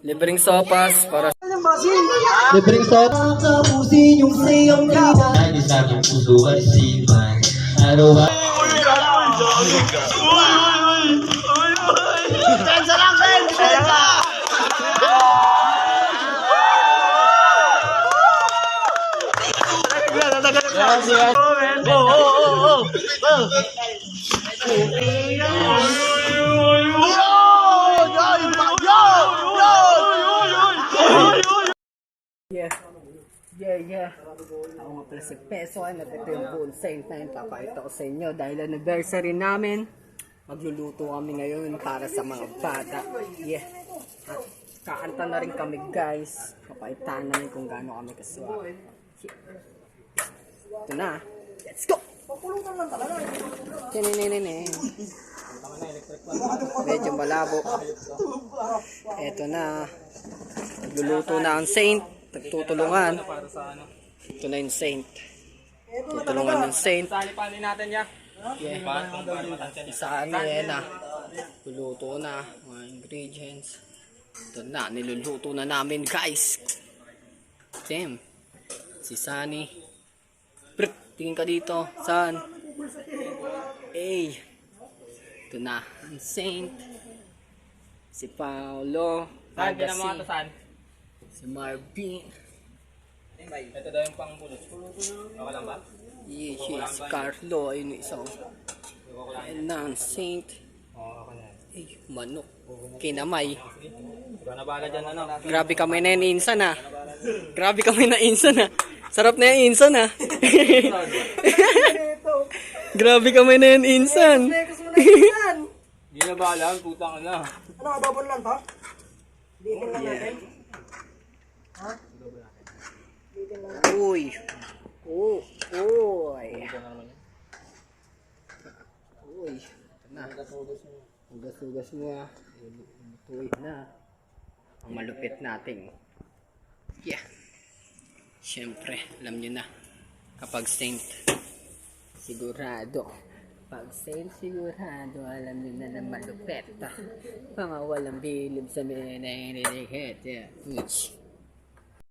Libreng sopas para Libreng soap. Kapusin yung siyang kina. Lagi sa aking puso ay siman Araw Yeah. Yeah, yeah. Ako nga pala si Peso at ito yung buong Saint na yun. Papakita ko sa inyo dahil anniversary namin. Magluluto kami ngayon para sa mga bata. Yeah. At kakanta na rin kami guys. Papakita namin kung gaano kami kaswa. Yeah. Ito na. Let's go! Tinininin. Medyo malabo. Ito na. Nagluluto na ang saint. Nagtutulungan. Ito na yung saint. Tutulungan ng saint. Salipanin natin ya. Yeah. Isa ano yan ah. Luluto na. Mga ingredients. Ito na. Niluluto na namin guys. Damn. Si Sunny. Brit, tingin ka dito. Saan? Hey. Ito na. Ang saint. Si Paolo. Saan din ang mga Agassi, tasan? Si Marvin. Ito daw yung pang bulot. Okay lang ba? Yeah, yeah, si Carlo. Ayun yung isa. oh. Ayun na, ang saint. Ay, manok. Kinamay. Ano. Grabe kami na yung insan ha. Grabe kami na insan ha. Sarap na yung insan ha. Grabe kami na yung insan. Hindi na bala, putang na. Uy. Oh, uy. Uy. Na. Hugas-hugas mo ha. Uy na. Ang malupit nating. Yeah. Siyempre, alam nyo na. Kapag saint, sigurado. Pag saint, sigurado, alam nyo na na malupit. Mga walang bilib sa mininilikit. Yeah. Uch.